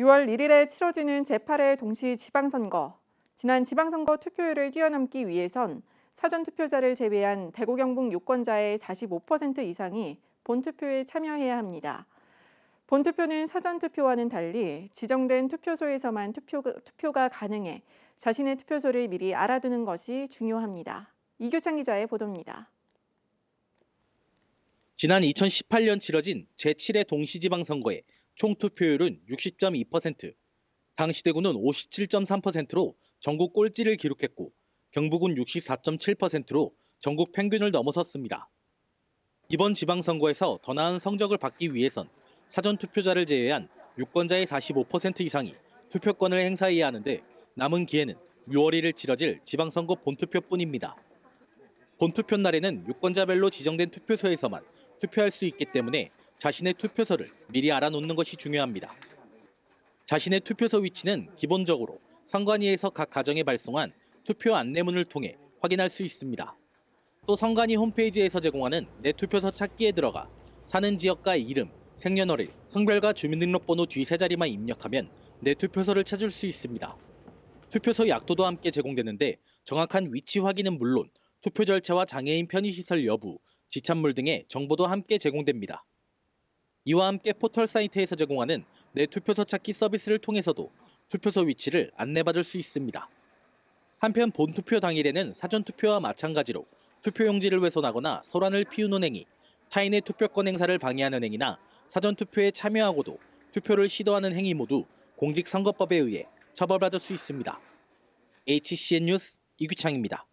6월 1일에 치러지는 제8회 동시 지방선거. 지난 지방선거 투표율을 뛰어넘기 위해선 사전투표자를 제외한 대구 경북 유권자의 45% 이상이 본투표에 참여해야 합니다. 본투표는 사전투표와는 달리 지정된 투표소에서만 투표, 투표가 가능해 자신의 투표소를 미리 알아두는 것이 중요합니다. 이교창 기자의 보도입니다. 지난 2018년 치러진 제7회 동시지방선거의 총 투표율은 60.2%, 당시 대구는 57.3%로 전국 꼴찌를 기록했고 경북은 64.7%로 전국 평균을 넘어섰습니다. 이번 지방선거에서 더 나은 성적을 받기 위해선 사전 투표자를 제외한 유권자의 45% 이상이 투표권을 행사해야 하는데 남은 기회는 6월 1일 치러질 지방선거 본투표뿐입니다. 본투표 날에는 유권자별로 지정된 투표소에서만 투표할 수 있기 때문에 자신의 투표소를 미리 알아놓는 것이 중요합니다. 자신의 투표소 위치는 기본적으로 선관위에서 각 가정에 발송한 투표 안내문을 통해 확인할 수 있습니다. 또 선관위 홈페이지에서 제공하는 내 투표소 찾기에 들어가 사는 지역과 이름, 생년월일, 성별과 주민등록번호 뒤 세 자리만 입력하면 내 투표소를 찾을 수 있습니다. 투표소 약도도 함께 제공되는데 정확한 위치 확인은 물론 투표 절차와 장애인 편의시설 여부, 지참물 등의 정보도 함께 제공됩니다. 이와 함께 포털 사이트에서 제공하는 내 투표소 찾기 서비스를 통해서도 투표소 위치를 안내받을 수 있습니다. 한편 본투표 당일에는 사전투표와 마찬가지로 투표용지를 훼손하거나 소란을 피우는 행위, 타인의 투표권 행사를 방해하는 행위나 사전투표에 참여하고도 투표를 시도하는 행위 모두 공직선거법에 의해 처벌받을 수 있습니다. HCN 뉴스 이규창입니다.